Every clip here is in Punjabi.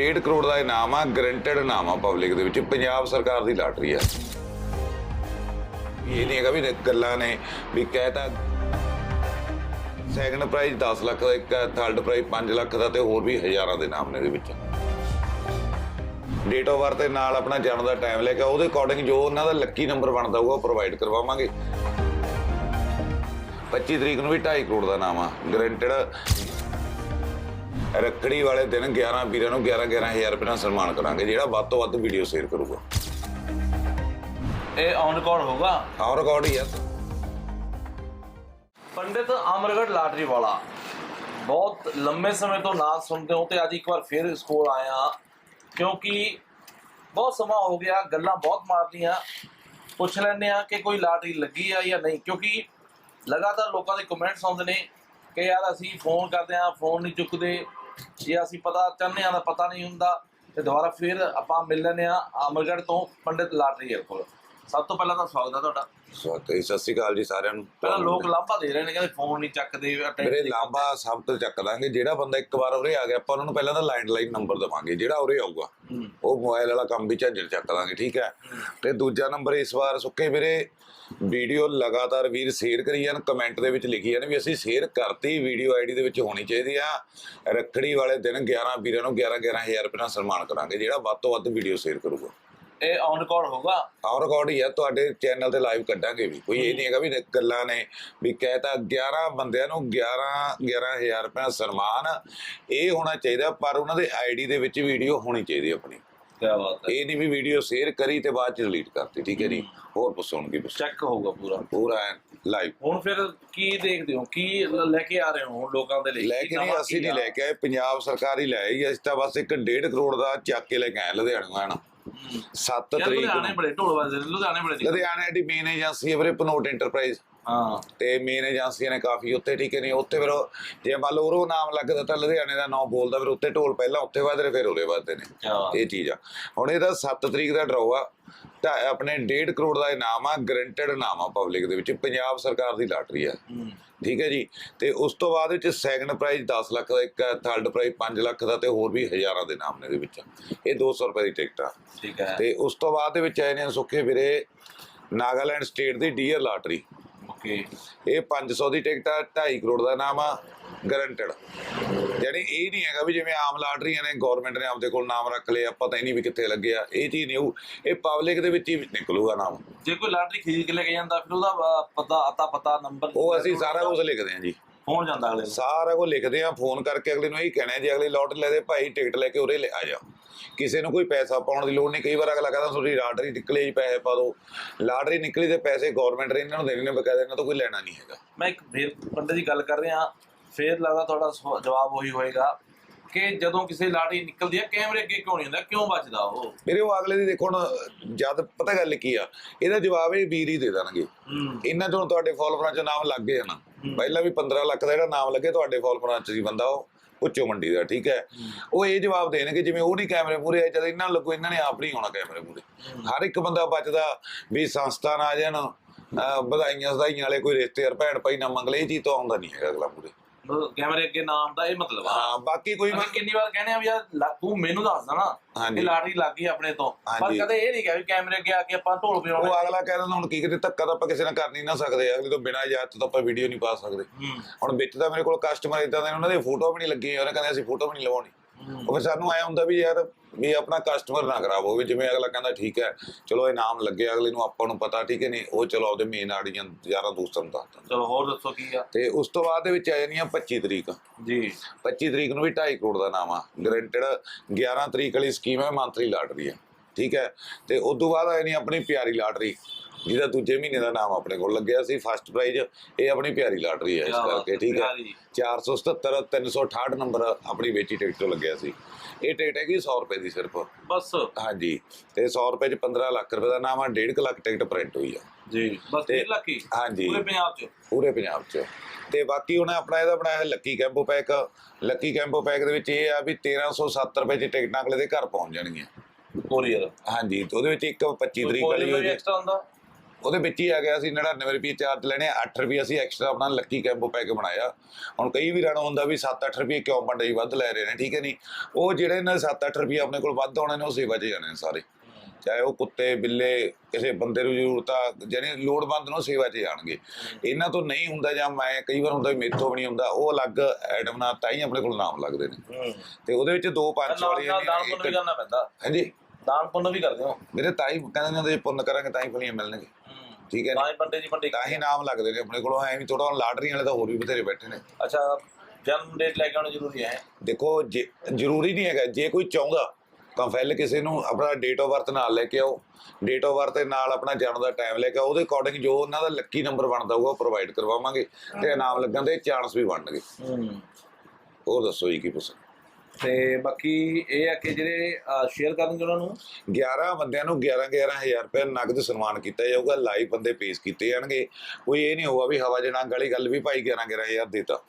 1.5 ਕਰੋੜ ਦਾ ਇਨਾਮ ਆ ਗਰੰਟਡ ਇਨਾਮ ਆ ਪਬਲਿਕ ਦੇ ਵਿੱਚ। ਪੰਜਾਬ ਸਰਕਾਰ ਦੀ ਲਾਟਰੀ ਆ। ਇਹ ਨਹੀਂ ਹੈਗਾ ਵੀ ਗੱਲਾਂ ਨੇ ਵੀ ਕਹਿਤਾ। ਸੈਕੰਡ ਪ੍ਰਾਈਜ਼ 10 ਲੱਖ ਦਾ, ਇੱਕ ਥਰਡ ਪ੍ਰਾਈਜ਼ 5 ਲੱਖ ਦਾ ਤੇ ਹੋਰ ਵੀ ਹਜ਼ਾਰਾਂ ਦੇ ਨਾਮ ਨੇ ਇਹਦੇ ਵਿੱਚ। ਡੇਟ ਆਫ ਬਰਥ ਦੇ ਨਾਲ ਆਪਣਾ ਜਨਮ ਦਾ ਟਾਈਮ ਲੈ ਕੇ ਉਹਦੇ ਅਕੋਰਡਿੰਗ ਜੋ ਉਹਨਾਂ ਦਾ ਲੱਕੀ ਨੰਬਰ ਬਣਦਾ ਹੋਊਗਾ, ਉਹ ਪ੍ਰੋਵਾਈਡ ਕਰਵਾਵਾਂਗੇ। 25 ਤਰੀਕ ਨੂੰ ਵੀ 2.5 ਕਰੋੜ ਦਾ ਨਾਮ ਆ ਗਰੰਟਡ ਰੱਖੜੀ ਵਾਲੇ ਦਿਨ 11 ਵੀਰਾਂ ਨੂੰ 11 11000 ਰੁਪਏ ਨਾਲ ਸਨਮਾਨ ਕਰਾਂਗੇ ਜਿਹੜਾ ਵੱਧ ਤੋਂ ਵੱਧ ਵੀਡੀਓ ਸ਼ੇਅਰ ਕਰੂਗਾ। ਇਹ ਔਨ ਰਿਕਾਰਡ ਹੋਗਾ ਆਹ ਰਿਕਾਰਡ ਹੀ ਆ। ਪੰਡਿਤ ਅਮਰਗੜ ਲਾਟਰੀ ਵਾਲਾ। ਬਹੁਤ ਲੰਮੇ ਸਮੇਂ ਤੋਂ ਨਾਂ ਸੁਣਦੇ ਹੋ ਤੇ ਅੱਜ ਇੱਕ ਵਾਰ ਫਿਰ ਇਸ ਕੋਲ ਆਇਆ ਕਿਉਂਕਿ ਬਹੁਤ ਸਮਾਂ ਹੋ ਗਿਆ ਗੱਲਾਂ ਬਹੁਤ ਮਾਰਦੀਆਂ ਪੁੱਛ ਲੈਂਦੇ ਆ ਕਿ ਕੋਈ ਲਾਟਰੀ ਲੱਗੀ ਆ ਜਾਂ ਨਹੀਂ ਕਿਉਂਕਿ ਲਗਾਤਾਰ ਲੋਕਾਂ ਦੇ ਕਮੈਂਟਸ ਆਉਂਦੇ ਨੇ ਕਿ ਯਾਰ ਅਸੀਂ ਫੋਨ ਕਰਦੇ ਆ ਫੋਨ ਨਹੀਂ ਚੁੱਕਦੇ। ਜੇ ਅਸੀਂ ਪਤਾ ਚਾਹੁੰਦੇ ਆ ਤਾਂ ਪਤਾ ਨਹੀਂ ਹੁੰਦਾ ਤੇ ਦੁਬਾਰਾ ਫਿਰ ਆਪਾਂ ਮਿਲ ਲੈਂਦੇ ਆ ਅਮਰਗੜ ਤੋਂ ਪੰਡਿਤ ਲਾਟਰੀ ਕੋਲ ਸਭ ਤੋਂ ਪਹਿਲਾਂ ਤਾਂ ਸਵਾਗਤ ਹੈ ਤੁਹਾਡਾ। ਸਵਾਗਤ ਹੈ ਸਤਿ ਸ਼੍ਰੀ ਅਕਾਲ ਜੀ ਸਾਰਿਆਂ ਨੂੰ। ਪਹਿਲਾਂ ਲੋਕ ਲਾਂਭਾ ਦੇ ਰਹੇ ਨੇ ਕਹਿੰਦੇ ਫੋਨ ਨਹੀਂ ਚੱਕਦੇ ਮੇਰੇ ਲਾਂਬਾ ਸਭ ਤੋਂ ਚੱਕ ਦਾਂਗੇ ਜਿਹੜਾ ਬੰਦਾ ਇੱਕ ਵਾਰ ਉਰੇ ਆ ਗਿਆ ਆਪਾਂ ਉਹਨਾਂ ਨੂੰ ਪਹਿਲਾਂ ਤਾਂ ਲੈਂਡਲਾਈਨ ਨੰਬਰ ਦਵਾਂਗੇ ਜਿਹੜਾ ਉਰੇ ਆਊਗਾ। ਉਹ ਮੋਬਾਈਲ ਵਾਲਾ ਕੰਮ ਵੀ ਝੰਜਰ ਚੱਕ ਦਾਂਗੇ ਠੀਕ ਹੈ? ਤੇ ਦੂਜਾ ਨੰਬਰ ਇਸ ਵਾਰ ਸੁੱਕੇ ਵੀਰੇ ਵੀਡੀਓ ਲਗਾਤਾਰ ਵੀਰ ਸ਼ੇਅਰ ਕਰੀ ਜਾਣ ਕਮੈਂਟ ਦੇ ਵਿੱਚ ਲਿਖੀ ਜਾਣ ਵੀ ਅਸੀਂ ਸ਼ੇਅਰ ਕਰਤੀ ਵੀਡੀਓ ਆਈਡੀ ਦੇ ਵਿੱਚ ਹੋਣੀ ਚਾਹੀਦੀ ਆ। ਰੱਖੜੀ ਵਾਲੇ ਦਿਨ 11 ਵੀਰਾਂ ਨੂੰ 11 11000 ਰੁਪਏ ਨਾਲ ਸਨਮਾਨ ਕਰਾਂਗੇ ਜਿਹੜਾ ਵੱਧ ਤੋਂ ਵੱਧ ਵੀਡੀਓ ਸ਼ੇਅਰ ਕਰੂਗਾ। ਇਹ ਔਨ ਰਿਕਾਰਡ ਹੋਗਾ ਆਹ ਰਿਕਾਰਡ ਹੀ ਆ ਤੁਹਾਡੇ ਚੈਨਲ ਤੇ ਲਾਈਵ ਕੱਢਾਂਗੇ ਵੀ। ਕੋਈ ਇਹ ਨਹੀਂ ਹੈਗਾ ਵੀ ਗੱਲਾਂ ਨੇ ਵੀ ਕਹਿਤਾ 11 ਬੰਦਿਆਂ ਨੂੰ 11 11000 ਰੁਪਏ ਸਨਮਾਨ ਇਹ ਹੋਣਾ ਚਾਹੀਦਾ ਪਰ ਉਹਨਾਂ ਦੇ ਆਈਡੀ ਦੇ ਵਿੱਚ ਵੀਡੀਓ ਹੋਣੀ ਚਾਹੀਦੀ ਆਪਣੀ। ਕੀ ਬਾਤ ਹੈ। ਇਹ ਨਹੀਂ ਵੀ ਵੀਡੀਓ ਸ਼ੇਅਰ ਕਰੀ ਤੇ ਬਾਅਦ ਚ ਡਿਲੀਟ ਕਰਤੀ ਠੀਕ ਹੈ ਜੀ? ਹੋਰ ਪੁੱਛੋ ਹੁਣ ਕੀ ਪੁੱਛੋ। ਚੈੱਕ ਹੋਊਗਾ ਪੂਰਾ। ਪੂਰਾ ਲਾਈਵ ਹੁਣ ਫਿਰ ਕੀ ਦੇਖਦੇ ਹੋ? ਕੀ ਲ- ਕੇ ਆ ਰਹੇ ਹੋ ਲੋਕਾਂ ਦੇ ਲਈ? ਲੈ ਕੀ ਨਹੀਂ ਅਸੀਂ ਨਹੀਂ? ਲੈ ਕੇ ਆਏ ਪੰਜਾਬ ਸਰਕਾਰ ਹੀ ਲੈ ਆਈ ਅਸੀਂ ਤਾਂ ਬਸ ਇੱਕ 1.5 ਕਰੋੜ ਦਾ ਚੱਕ ਕੇ ਲੈ ਕੇ ਆਏ ਲੁਧਿਆਣਾ ਆਣਾ 7 ਯਾਰ ਤਰੀਕ ਲੁਧਿਆਣੇ ਨੂੰ ਬੜੇ ਢੋਲ ਵੱਜਦੇ ਨੇ ਲੁਧਿਆਣੇ ਬੜੇ ਨੇ। ਲੁਧਿਆਣੇ ਦੀ ਮੇਨ ਏਜੰਸੀ ਹੈ ਵੀਰੇ ਪਨੋਟ ਇੰਟਰਪ੍ਰਾਈਜ਼ ਹਾਂ। ਤੇ ਮੇਨ ਏਜੰਸੀਆਂ ਨੇ ਕਾਫੀ ਉੱਤੇ ਠੀਕ ਨਹੀਂ ਉੱਥੇ ਫਿਰ ਉਹ- ਜੇ ਮੰਨ ਲਓ ਉਹ ਨਾਮ ਲੱਗਦਾ ਤਾਂ ਲੁਧਿਆਣੇ ਦਾ ਨਾਮ ਬੋਲਦਾ ਫਿਰ ਉੱਤੇ ਢੋਲ ਪਹਿਲਾਂ ਉੱਥੇ ਨੇ ਫਿਰ ਉਰੇ ਵੱਜਦੇ ਨੇ। ਇਹ ਚੀਜ਼ ਆ। ਹੁਣ ਇਹਦਾ 7 ਤਰੀਕ ਦਾ ਡਰਾਅ ਆ ਤਾਂ ਆਪਣੇ 1.5 ਕਰੋੜ ਦਾ ਇਨਾਮ ਆ ਗਰੰਟਡ ਇਨਾਮ ਆ ਪਬਲਿਕ ਦੇ ਵਿੱਚ ਪੰਜਾਬ ਸਰਕਾਰ ਦੀ ਲਾਟਰੀ ਆ। ਹੂੰ। ਠੀਕ ਹੈ ਜੀ? ਤੇ ਉਸ ਤੋਂ ਬਾਅਦ ਵਿੱਚ ਸੈਕੰਡ ਪ੍ਰਾਈਜ਼ 10 ਲੱਖ ਦਾ ਇੱਕ ਥਰਡ ਪ੍ਰਾਈਜ਼ 5 ਲੱਖ ਦਾ ਤੇ ਹੋਰ ਵੀ ਹਜ਼ਾਰਾਂ ਦੇ ਨਾਮ ਨੇ ਇਹਦੇ ਵਿੱਚ। ਇਹ 200 ਰੁਪਏ ਦੀ ਟਿਕਟ ਆ। ਠੀਕ ਹੈ। ਤੇ ਉਸ ਤੋਂ ਬਾਅਦ ਦੇ ਵਿੱਚ ਆਏ ਨੇ ਸੁੱਖੇ ਵੀਰੇ ਨਾਗਾਲੈਂਡ ਸਟੇਟ ਦੀ ਡੀਅਰ ਲਾਟਰੀ। ਓਕੇ ਇਹ 500 ਦੀ ਟਿਕਟ ਆ 2.5 ਕਰੋੜ ਦਾ ਨਾਮ ਆ ਗਰੰਟਡ ਯਾਨੀ ਇਹ ਨਹੀਂ ਹੈਗਾ ਵੀ ਜਿਵੇਂ ਆਮ ਲਾਟਰੀਆਂ ਨੇ ਗਵਰਨਮੈਂਟ ਨੇ ਆਪਦੇ ਕੋਲ ਨਾਮ ਰੱਖ ਲਿਆ ਪਤਾ ਹੀ ਨਹੀਂ ਵੀ ਕਿੱਥੇ ਲੱਗਿਆ ਇਹ ਚੀਜ਼ ਨਹੀਂ ਹੋਊ। ਇਹ ਪਬਲਿਕ ਦੇ ਵਿੱਚ ਹੀ ਨਿਕਲੂਗਾ ਨਾਮ। ਜੇ ਕੋਈ ਲਾਟਰੀ ਖਰੀਦ ਕੇ ਲੈ ਕੇ ਜਾਂਦਾ ਫਿਰ ਉਹਦਾ ਪਤਾ ਅਤਾ ਪਤਾ ਨੰਬਰ ਉਹ ਅਸੀਂ ਸਾਰਾ ਕੁਝ ਲਿਖਦੇ ਹਾਂ ਜੀ। ਫੋਨ ਜਾਂਦਾ ਅਗਲੇ ਨੂੰ? ਸਾਰਾ ਕੁਝ ਲਿਖਦੇ ਆ ਫੋਨ ਕਰਕੇ ਅਗਲੇ ਨੂੰ ਇਹ ਕਹਿਣਾ ਜੀ ਅਗਲੇ ਲੋਟ ਲੈ ਦੇ ਭਾਈ ਟਿਕਟ ਲੈ ਕੇ ਉਰੇ ਲੈ ਆ ਜਾ। ਕਿਸੇ ਨੂੰ ਕੋਈ ਪੈਸਾ ਪਾਉਣ ਦੀ ਲੋੜ ਨਹੀਂ ਕਈ ਵਾਰ ਅਗਲਾ ਕਹਿੰਦਾ ਤੁਹਾਡੀ ਲਾਟਰੀ ਨਿਕਲੀ ਜੀ ਪੈਸੇ ਪਾ ਦਿਓ। ਲਾਟਰੀ ਨਿਕਲੀ ਤੇ ਪੈਸੇ ਗਵਰਨਮੈਂਟ ਨੇ ਇਹਨਾਂ ਨੂੰ ਦੇਣੇ ਨੇ ਬਕਾਇਦਾ ਇਹਨਾਂ ਤੋਂ ਕੋਈ ਲੈਣਾ ਨਹੀਂ ਹੈਗਾ। ਮੈਂ ਇੱਕ ਫੇਰ ਪੰਡਤ ਜੀ ਗੱਲ ਕਰ ਰਿਹਾ ਫੇਰ ਲੱਗਦਾ ਤੁਹਾਡਾ ਜਵਾਬ ਉਹੀ ਹੋਏਗਾ ਕਿ ਜਦੋਂ ਕਿਸੇ ਲਾਟਰੀ ਨਿਕਲਦੀ ਹੈ ਕੈਮਰੇ ਅੱਗੇ ਕਿਉਂ ਨਹੀਂ ਹੁੰਦਾ ਕਿਉਂ ਬਚਦਾ ਉਹ? ਮੇਰੇ ਉਹ ਅਗਲੇ ਦੀ ਦੇਖੋ ਹੁਣ ਜਦ ਪਤਾ ਗੱਲ ਕੀ ਆ ਇਹਦਾ ਜਵਾਬ ਇਹ ਵੀਰ ਹੀ ਦੇ ਦੇਣਗੇ। ਹੂੰ। ਇਹਨਾਂ ਚੋਂ ਤੁਹਾਡੇ ਫਾਲੋਅਰਾਂ ਚ ਨਾਮ ਲੱਗ ਗਏ ਨਾ। ਪਹਿਲਾਂ ਵੀ 15 ਲੱਖ ਦਾ ਜਿਹੜਾ ਨਾਮ ਲੱਗੇ ਤੁਹਾਡੇ ਫਾਲੋਅਰਾਂ ਚ ਸੀ ਬੰਦਾ ਉਹ ਉੱਚੋ ਮੰਡੀ ਦਾ ਠੀਕ ਹੈ। ਉਹ ਇਹ ਜਵਾਬ ਦੇਣਗੇ ਜਿਵੇਂ ਉਹ ਨਹੀਂ ਕੈਮਰੇ ਮੂਰੇ ਆਏ ਜਦ ਇਹਨਾਂ ਨੂੰ ਲੱਗੋ ਇਹਨਾਂ ਨੇ ਆਪ ਨਹੀਂ ਆਉਣਾ ਕੈਮਰੇ ਮੂਰੇ ਹਰ ਇੱਕ ਬੰਦਾ ਬਚਦਾ ਵੀ ਸੰਸਥਾਨ ਆ ਜਾਣ ਵਧਾਈਆਂ ਵਧਾਈਆਂ ਵਾਲੇ ਕੋਈ ਰਿਸ਼ਤੇਦਾਰ ਭੈਣ ਭਾਈ ਨਾ ਮੰਗਲੇ ਚੀਜ਼ ਤੋਂ ਆਉਂਦਾ ਨਹੀਂ ਹੈਗਾ ਅਗਲਾ ਮੂਰੇ ਮਤਲਬ ਕੈਮਰੇ ਅੱਗੇ ਨਾਮ ਦਾ ਇਹ ਮਤਲਬ ਆ। ਹਾਂ ਬਾਕੀ ਕੋਈ ਅਸੀਂ ਕਿੰਨੀ ਵਾਰ ਕਹਿੰਦੇ ਆ ਵੀ ਯਾਰ ਲਾ- ਤੂੰ ਮੈਨੂੰ ਦੱਸਦਾ ਨਾ ਹਾਂਜੀ। ਲਾਟਰੀ ਲੱਗ ਗਈ ਆਪਣੇ ਤੋਂ। ਪਰ ਹਾਂਜੀ। ਕਦੇ ਇਹ ਨਹੀਂ ਕਿਹਾ ਵੀ ਕੈਮਰੇ ਅੱਗੇ ਆ ਕੇ ਆਪਾਂ ਢੋਲ ਉਹ ਪਿਆਉਣੇ ਅਗਲਾ ਕਹਿ ਦਿੰਦਾ ਹੁਣ ਕੀ ਕਰੇ ਧੱਕਾ ਤਾਂ ਆਪਾਂ ਕਿਸੇ ਨਾਲ ਕਰ ਨਹੀਂ ਨਾ ਸਕਦੇ ਅਗਲੇ ਤੋਂ ਬਿਨਾਂ ਇਜਾਜ਼ਤ ਤੋਂ ਆਪਾਂ ਵੀਡੀਓ ਨਹੀਂ ਪਾ ਸਕਦੇ। ਹੂੰ। ਹੁਣ ਵਿੱਚ ਤਾਂ ਮੇਰੇ ਕੋਲ ਕਸਟਮਰ ਇਦਾਂ ਦੇ ਨੇ, ਉਹਨਾਂ ਦੀ ਫੋਟੋ ਵੀ ਨਹੀਂ ਲੱਗੀ ਉਹਨੇ ਕਹਿੰਦੇ ਅਸੀਂ ਫੋਟੋ ਵੀ ਨਹੀਂ ਲਵਾਉਣੀ। ਉਹ ਫਿਰ ਸਾਨੂੰ ਆਇਆ ਹੁੰਦਾ ਵੀ ਯਾਰ ਵੀ ਆਪਣਾ ਕਸਟਮਰ ਨਾ ਖਰਾਬ ਹੋਵੇ ਜਿਵੇਂ ਅਗਲਾ ਕਹਿੰਦਾ ਠੀਕ ਹੈ ਚਲੋ ਇਨਾਮ ਲੱਗਿਆ ਅਗਲੇ ਨੂੰ ਆਪਾਂ ਨੂੰ ਪਤਾ ਠੀਕ ਹੈ ਨਹੀਂ ਉਹ ਚਲੋ ਆਪਦੇ ਮੇਨ ਆੜੀਆਂ ਯਾਰਾਂ ਦੋਸਤਾਂ ਨੂੰ ਦੱਸਦਾ ਚਲੋ ਹੋਰ ਦੱਸੋ ਕੀ ਆ? ਤੇ ਉਸ ਤੋਂ ਬਾਅਦ ਦੇ ਵਿੱਚ ਆ ਜਾਣੀਆਂ 25 ਤਰੀਕ। ਜੀ। 25 ਤਰੀਕ ਨੂੰ ਵੀ 2.5 ਕਰੋੜ ਦਾ ਨਾਮ ਆ। ਗਰੰਟਡ 11 ਤਰੀਕ ਵਾਲੀ ਸਕੀਮ ਹੈ ਮੰਥਲੀ ਲਾਟਰੀ ਹੈ। ਠੀਕ ਹੈ ਤੇ ਉਸ ਤੋਂ ਬਾਅਦ ਆ ਜਾਣੀ ਆਪਣੀ ਪਿਆਰੀ ਲਾਟਰੀ ਜਿਹਦਾ ਦੂਜੇ ਮਹੀਨੇ ਦਾ ਨਾਮ ਆਪਣੇ ਕੋਲ ਲੱਗਿਆ ਸੀ ਫਸਟ ਪ੍ਰਾਈਜ਼ ਇਹ ਆਪਣੀ ਪਿਆਰੀ ਲਾਟਰੀ ਹੈ ਇਸ ਕਰਕੇ ਠੀਕ ਹੈ। ਪਿਆਰੀ। 477 368 ਨੰਬਰ ਆਪਣੀ ਵੇਚੀ ਟਿਕਟ ਤੋਂ ਲੱਗਿਆ ਸੀ। ਇਹ ਟਿਕਟ ਹੈਗੀ 100 ਰੁਪਏ ਦੀ ਸਿਰਫ। ਬਸ। ਹਾਂਜੀ ਤੇ 100 ਰੁਪਏ ਚ 15 ਲੱਖ ਰੁਪਏ ਦਾ ਨਾਮ ਆ 1.5 ਲੱਖ ਟਿਕਟ ਪ੍ਰਿੰਟ ਹੋਈ ਆ। ਜੀ ਬਸ ਤੇ- 1 ਲੱਖ ਹੀ? ਹਾਂਜੀ। ਪੂਰੇ ਪੰਜਾਬ 'ਚ? ਪੂਰੇ ਪੰਜਾਬ 'ਚ। ਤੇ ਬਾਕੀ ਉਹਨੇ ਆਪਣਾ ਇਹਦਾ ਬਣਾਇਆ lucky combo pack lucky combo pack ਦੇ ਵਿੱਚ ਇਹ ਆ ਵੀ 1370 ਰੁਪਏ ਚ ਟਿਕਟਾਂ ਅਗਲੇ ਦੇ ਘਰ ਪਹੁੰਚ ਜਾਣਗੀਆਂ। ਕੋਰੀਅਰ ਹਾਂਜੀ ਤੇ ਉਹਦੇ ਵਿੱਚ ਇੱਕ 25 ਤਰੀਕ ਵਾਲੀ ਹੋਈ ਐਕਸਟਰਾ ਹੁੰਦਾ? ਉਹਦੇ ਵਿੱਚ ਹੀ ਆ ਗਿਆ ਸੀ 99 ਰੁਪਏ ਚਾਰਜ ਲੈਣੇ 8 ਰੁਪਏ ਅਸੀਂ ਐਕਸਟਰਾ ਆਪਣਾ ਲੱਕੀ ਕੈਂਪੋ ਪੈਕ ਬਣਾਇਆ। ਹੁਣ ਕਈ ਵੀ ਰਣ ਹੁੰਦਾ ਵੀ 7-8 ਰੁਪਏ ਕਿਉਂ ਪੰਡੇ ਜੀ ਵੱਧ ਲੈ ਰਹੇ ਨੇ ਠੀਕ ਹੈ ਨਹੀਂ ਉਹ ਜਿਹੜੇ ਇਹਨਾਂ 7-8 ਰੁਪਏ ਆਪਣੇ ਕੋਲ ਵੱਧ ਆਉਣੇ ਨੇ ਉਹ ਸੇਵਾ 'ਚ ਜਾਣੇ ਨੇ ਸਾਰੇ। ਚਾਹੇ ਉਹ ਕੁੱਤੇ ਬਿੱਲੇ ਕਿਸੇ ਬੰਦੇ ਨੂੰ ਜ਼ਰੂਰਤ ਆ ਜਾਨੀ ਲੋੜਵੰਦ ਨੂੰ ਸੇਵਾ 'ਚ ਜਾਣਗੇ ਇਹਨਾਂ ਤੋਂ ਨਹੀਂ ਹੁੰਦਾ ਜਾਂ ਮੈਂ ਕਈ ਵਾਰ ਹੁੰਦਾ ਮੇਰੇ ਤੋਂ ਵੀ ਨਹੀਂ ਹੁੰਦਾ ਉਹ ਅਲੱਗ ਐਡਮ ਨਾਲ ਤਾਂ ਹੀ ਆਪਣੇ ਕੋਲ ਨਾਮ ਲੱਗਦੇ ਨੇ। ਤੇ ਉਹਦੇ ਵਿੱਚ ਦੋ ਪੰਜ ਵਾਲੀਆਂ ਨੇ ਹਾਂਜੀ। ਦਾਨ ਪੁੰਨ ਵੀ ਕਰਦੇ ਹੋ। ਮੇਰੇ ਤਾਂ ਹੀ ਕਹਿੰਦੇ ਨੇ 'ਚ ਪੁੰਨ ਕਰਾਂਗੇ ਤਾਂ ਹੀ ਫਲੀਆਂ ਮਿਲਣਗੇ ਠੀਕ ਹੈ ਤਾਂ ਨੀ? ਹੀ ਪੰਡੇ ਜੀ ਪੰਡੇ ਤਾਂ ਹੀ ਨਾਮ ਲੱਗਦੇ ਨੇ ਆਪਣੇ ਕੋਲੋਂ ਐਵੇਂ ਥੋੜਾ ਲਾਟਰੀ ਵਾਲੇ ਤਾਂ ਹੋਰ ਵੀ ਬਥੇਰੇ ਬੈਠੇ ਨੇ। ਅੱਛਾ ਜਨਮ ਡੇਟ ਲੈ ਕੇ ਆਉਣਾ ਜ਼ਰੂਰੀ ਹੈ? ਦੇਖੋ ਜੇ ਜ਼ਰੂਰੀ ਨਹੀਂ ਹੈਗਾ। ਜੇ ਕੋਈ ਚਾਹੁੰਦਾ ਤਾਂ ਪਹਿਲੇ ਕਿਸੇ ਨੂੰ ਆਪਣਾ ਡੇਟ ਆਫ ਬਰਥ ਨਾਲ ਲੈ ਕੇ ਆਓ। ਡੇਟ ਆਫ ਬਰਥ ਦੇ ਨਾਲ ਆਪਣਾ ਜਨਮ ਦਾ ਟਾਈਮ ਲੈ ਕੇ ਆਓ। ਉਹਦੇ ਅਕੋਰਡਿੰਗ ਜੋ ਉਹਨਾਂ ਦਾ ਲੱਕੀ ਨੰਬਰ ਬਣਦਾ ਹੋਊਗਾ ਉਹ ਪ੍ਰੋਵਾਈਡ ਕਰਵਾਵਾਂਗੇ। ਤੇ ਇਨਾਮ ਲੱਗਣ ਦੇ ਚਾਂਸ ਵੀ ਬਣਨਗੇ। ਹੂੰ। ਉਹ ਦੱਸੋ ਜੀ ਕੀ ਪੁੱਛ ਤੇ ਬਾਕੀ ਇਹ ਆ ਕਿ ਜਿਹੜੇ ਸ਼ੇਅਰ ਕਰਨਗੇ ਉਹਨਾਂ ਨੂੰ? 11 ਬੰਦਿਆਂ ਨੂੰ 11 11000 ਰੁਪਏ ਨਗਦ ਸਨਮਾਨ ਕੀਤਾ ਜਾਊਗਾ। ਲਾਈਵ ਬੰਦੇ ਪੇਸ਼ ਕੀਤੇ ਜਾਣਗੇ। ਕੋਈ ਇਹ ਨਹੀਂ ਹੋਊਗਾ ਵੀ ਹਵਾ ਜਣਾ ਗਲੀ ਗੱਲ ਵੀ ਭਾਈ 11 11000 ਦੇਤਾ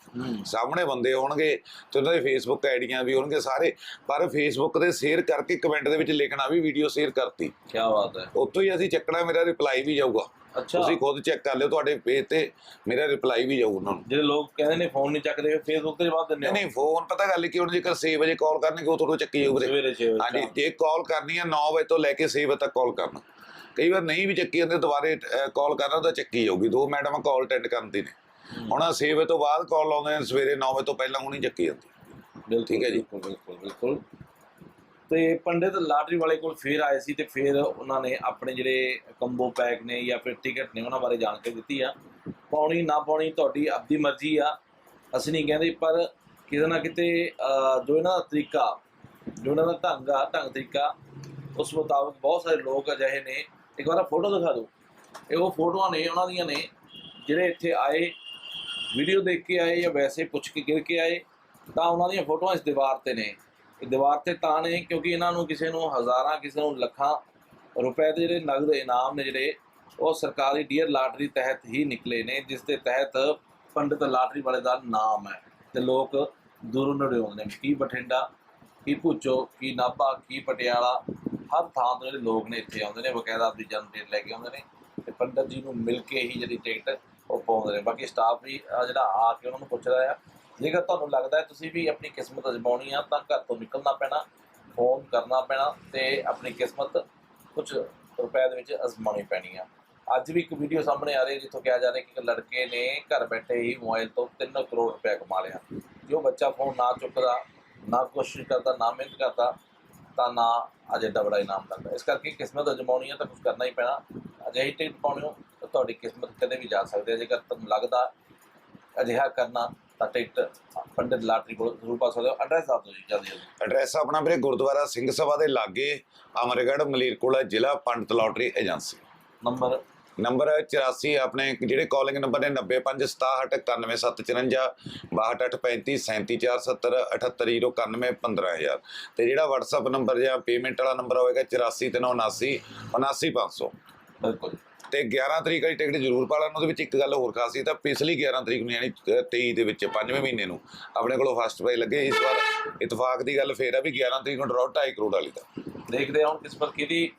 ਸਾਹਮਣੇ ਬੰਦੇ ਹੋਣਗੇ ਤੇ ਉਹਨਾਂ ਦੇ ਫੇਸਬੁੱਕ ਆਈਡੀਆਂ ਵੀ ਹੋਣਗੇ ਸਾਰੇ। ਪਰ ਫੇਸਬੁੱਕ ਤੇ ਸ਼ੇਅਰ ਕਰਕੇ ਕਮੈਂਟ ਦੇ ਵਿੱਚ ਲਿਖਣਾ ਵੀ ਵੀਡੀਓ ਸ਼ੇਅਰ ਕਰਤੀ। ਕੀ ਬਾਤ ਹੈ। ਉੱਥੋਂ ਹੀ ਅਸੀਂ ਚੱਕਣਾ ਮੇਰਾ ਰਿਪਲਾਈ ਵੀ ਜਾਊਗਾ। ਤੁਸੀਂ ਖੁਦ ਚੈੱਕ ਕਰ ਲਿਓ ਤੁਹਾਡੇ ਪੇਜ ਤੇ ਮੇਰਾ ਰਿਪਲਾਈ ਵੀ ਜਾਊ ਉਹਨਾਂ ਨੂੰ। ਜਿਹੜੇ ਲੋਕ ਕਹਿੰਦੇ ਨੇ ਫੋਨ ਨਹੀਂ ਚੱਕਦੇ ਫੇਸਬੁੱਕ ਤੇ ਜਵਾਬ ਦਿੰਦੇ ਨਹੀਂ ਨਹੀਂ ਫੋਨ ਪਤਾ ਗੱਲ ਕੀ ਹੁਣ ਜੇਕਰ 6 ਵਜੇ ਕਾਲ ਕਰਨਗੇ ਉਹ ਤੁਹਾਨੂੰ ਚੱਕੀ ਜਾਊ ਵੀਰੇ ਸਵੇਰੇ 6 ਵਜੇ ਹਾਂਜੀ ਜੇ ਕਾਲ ਕਰਨੀ ਹੈ 9 ਵਜੇ ਤੋਂ ਲੈ ਕੇ 6 ਵਜੇ ਤੱਕ ਕਾਲ ਕਰਨਾ। ਕਈ ਵਾਰ ਨਹੀਂ ਵੀ ਚੱਕੀ ਜਾਂਦੇ ਦੁਬਾਰੇ ਕਾਲ ਕਰਨਾ ਤਾਂ ਚੱਕੀ ਜਾਊਗੀ। ਦੋ ਮੈਡਮ ਕਾਲ ਅਟੈਂਡ ਕਰਨਦੀ ਨੇ। ਹੁਣ 6 ਵਜੇ ਤੋਂ ਬਾਅਦ ਕਾਲ ਆਉਂਦੇ ਨੇ ਸਵੇਰੇ 9 ਵਜੇ ਤੋਂ ਪਹਿਲਾਂ ਉਹ ਨਹੀਂ ਚੱਕੀ ਜਾਂਦੀ। ਬਿਲਕੁਲ ਠੀਕ ਹੈ ਜੀ। ਬਿਲਕੁਲ ਬਿਲਕੁਲ। ਤੇ ਪੰਡਿਤ ਲਾਟਰੀ ਵਾਲੇ ਕੋਲ ਫੇਰ ਆਏ ਸੀ ਤੇ ਫਿਰ ਉਹਨਾਂ ਨੇ ਆਪਣੇ ਜਿਹੜੇ ਕੰਬੋ ਪੈਕ ਨੇ ਜਾਂ ਫਿਰ ਟਿਕਟ ਨੇ ਉਹਨਾਂ ਬਾਰੇ ਜਾਣਕਾਰੀ ਦਿੱਤੀ ਆ। ਪਾਉਣੀ ਨਾ ਪਾਉਣੀ ਤੁਹਾਡੀ ਆਪਦੀ ਮਰਜ਼ੀ ਆ। ਅਸੀਂ ਨਹੀਂ ਕਹਿੰਦੇ, ਪਰ ਕਿਤੇ ਨਾ ਕਿਤੇ ਜੋ ਇਹਨਾਂ ਦਾ ਤਰੀਕਾ, ਜੋ ਇਹਨਾਂ ਦਾ ਢੰਗ ਆ, ਢੰਗ ਤਰੀਕਾ, ਉਸ ਮੁਤਾਬਕ ਬਹੁਤ ਸਾਰੇ ਲੋਕ ਅਜਿਹੇ ਨੇ। ਇੱਕ ਵਾਰ ਫੋਟੋ ਦਿਖਾ ਦਿਓ। ਇਹ ਉਹ ਫੋਟੋਆਂ ਨੇ, ਉਹਨਾਂ ਦੀਆਂ ਨੇ, ਜਿਹੜੇ ਇੱਥੇ ਆਏ ਵੀਡੀਓ ਦੇਖ ਕੇ ਆਏ ਜਾਂ ਵੈਸੇ ਪੁੱਛ ਕੇ ਗਿਰ ਕੇ ਆਏ, ਤਾਂ ਉਹਨਾਂ ਦੀਆਂ ਫੋਟੋਆਂ ਇਸ ਦੀਵਾਰ ਤੇ ਨੇ। ਇਹ ਦੀਵਾਰ ਤੇ ਤਾਂ ਨੇ ਕਿਉਂਕਿ ਇਹਨਾਂ ਨੂੰ ਕਿਸੇ ਨੂੰ ਹਜ਼ਾਰਾਂ, ਕਿਸੇ ਨੂੰ ਲੱਖਾਂ ਰੁਪਏ ਦੇ ਜਿਹੜੇ ਨਗਦ ਇਨਾਮ ਨੇ ਜਿਹੜੇ, ਉਹ ਸਰਕਾਰੀ ਡੀਅਰ ਲਾਟਰੀ ਤਹਿਤ ਹੀ ਨਿਕਲੇ ਨੇ, ਜਿਸ ਦੇ ਤਹਿਤ ਪੰਡਿਤ ਲਾਟਰੀ ਵਾਲੇ ਦਾ ਨਾਮ ਹੈ ਤੇ ਲੋਕ ਦੂਰੋਂ ਨੇੜੇ ਆਉਂਦੇ ਨੇ। ਕੀ ਬਠਿੰਡਾ, ਕੀ ਭੁੱਚੋ, ਕੀ ਨਾਭਾ, ਕੀ ਪਟਿਆਲਾ, ਹਰ ਥਾਂ ਤੋਂ ਜਿਹੜੇ ਲੋਕ ਨੇ ਇੱਥੇ ਆਉਂਦੇ ਨੇ, ਬਕਾਇਦਾ ਆਪਣੀ ਜਨਮ ਡੇਟ ਲੈ ਕੇ ਆਉਂਦੇ ਨੇ ਤੇ ਪੰਡਤ ਜੀ ਨੂੰ ਮਿਲ ਕੇ ਹੀ ਜਿਹੜੀ ਟਿਕਟ ਉਹ ਪਾਉਂਦੇ ਨੇ। ਬਾਕੀ ਸਟਾਫ ਵੀ ਜਿਹੜਾ ਆ ਕੇ ਉਹਨਾਂ ਨੂੰ ਪੁੱਛਦਾ ਆ ਜੇਕਰ ਤੁਹਾਨੂੰ ਲੱਗਦਾ ਹੈ ਤੁਸੀਂ ਵੀ ਆਪਣੀ ਕਿਸਮਤ ਅਜਮਾਉਣੀ ਆ, ਤਾਂ ਘਰ ਤੋਂ ਨਿਕਲਣਾ ਪੈਣਾ ਫੋਨ ਕਰਨਾ ਪੈਣਾ ਤੇ ਆਪਣੀ ਕਿਸਮਤ ਕੁਝ ਰੁਪਏ ਦੇ ਵਿੱਚ ਅਜ਼ਮਾਉਣੀ ਪੈਣੀ ਆ। ਅੱਜ ਵੀ ਇੱਕ ਵੀਡੀਓ ਸਾਹਮਣੇ ਆ ਰਹੀ ਹੈ ਜਿੱਥੋਂ ਕਿਹਾ ਜਾ ਰਿਹਾ ਕਿ ਇੱਕ ਲੜਕੇ ਨੇ ਘਰ ਬੈਠੇ ਹੀ ਮੋਬਾਈਲ ਤੋਂ 3 ਕਰੋੜ ਰੁਪਏ ਕਮਾ ਲਿਆ। ਜੋ ਬੱਚਾ ਫੋਨ ਨਾ ਚੁੱਕਦਾ, ਨਾ ਕੋਸ਼ਿਸ਼ ਕਰਦਾ, ਨਾ ਮਿਹਨਤ ਕਰਦਾ, ਤਾਂ ਨਾ ਅਜੇ ਦਾ ਬੜਾ ਇਨਾਮ ਲੱਗਦਾ ਇਸ ਕਰਕੇ ਕਿਸਮਤ ਅਜਮਾਉਣੀ ਆ ਤਾਂ ਕੁਝ ਕਰਨਾ ਹੀ ਪੈਣਾ। ਅਜਿਹੀ ਟਿਕਟ ਪਾਉਣੀ ਹੋ ਤਾਂ ਤੁਹਾਡੀ ਕਿਸਮਤ ਕਦੇ ਵੀ ਜਾ ਸਕਦੀ ਹੈ। ਜੇਕਰ ਤੁਹਾਨੂੰ ਲੱਗਦਾ ਅਜਿਹਾ ਕਰਨਾ ਤਾਂ ਟਿਕਟ ਪੰਡਿਤ ਲਾਟਰੀ ਕੋਲ ਜ਼ਰੂਰ ਪਾ ਸਕਦੇ ਹੋ। ਐਡਰੈਸ ਦੱਸ ਦਿਓ ਜੀ ਜਲਦੀ ਜਲਦੀ। ਐਡਰੈਸ ਆਪਣਾ ਵੀਰੇ ਗੁਰਦੁਆਰਾ ਸਿੰਘ ਸਭਾ ਦੇ ਲਾਗੇ ਅਮਰਗੜ੍ਹ ਮਲੇਰਕੋਟਲਾ ਜ਼ਿਲ੍ਹਾ Pandit lottery agency number number 84 ਆਪਣੇ ਜਿਹੜੇ ਕਾਲਿੰਗ ਨੰਬਰ ਨੇ 9567 62935 ਤੇ ਜਿਹੜਾ WhatsApp ਨੰਬਰ ਜਾਂ ਪੇਮੈਂਟ ਵਾਲਾ ਨੰਬਰ ਹੋਏਗਾ 843979 79500 ਬਿਲਕੁਲ ਤੇ 11 ਤਰੀਕ ਵਾਲੀ ਟਿਕਟ ਜ਼ਰੂਰ ਪਾ ਲੈਣ ਉਹਦੇ ਵਿੱਚ ਇੱਕ ਗੱਲ ਹੋਰ ਖਾਸ ਸੀ, ਤਾਂ ਪਿਛਲੀ 11 ਤਰੀਕ ਨੂੰ ਯਾਨੀ 23 ਦੇ ਵਿੱਚ, ਪੰਜਵੇਂ ਮਹੀਨੇ ਨੂੰ ਆਪਣੇ ਕੋਲੋਂ ਫਸਟ ਪ੍ਰਾਈਜ਼ ਲੱਗੇ। ਇਸ ਵਾਰ ਇਤਫਾਕ ਦੀ ਗੱਲ ਫੇਰ ਆ ਵੀ 11 ਤਰੀਕ ਨੂੰ ਡਰਾਅ 2.5 ਕਰੋੜ ਵਾਲੀ ਦਾ ਦੇਖਦੇ ਹਾਂ ਹੁਣ ਕਿਸਮਤ ਕਿਹਦੀ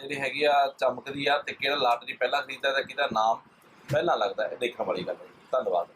ਜਿਹੜੀ ਹੈਗੀ ਆ, ਚਮਕਦੀ ਆ ਤੇ ਕਿਹੜਾ ਲਾਟਰੀ ਪਹਿਲਾਂ ਖਰੀਦਦਾ ਤੇ ਕਿਹਦਾ ਨਾਮ ਪਹਿਲਾਂ ਲੱਗਦਾ ਹੈ ਦੇਖਣ ਵਾਲੀ ਗੱਲ ਹੈ। ਧੰਨਵਾਦ।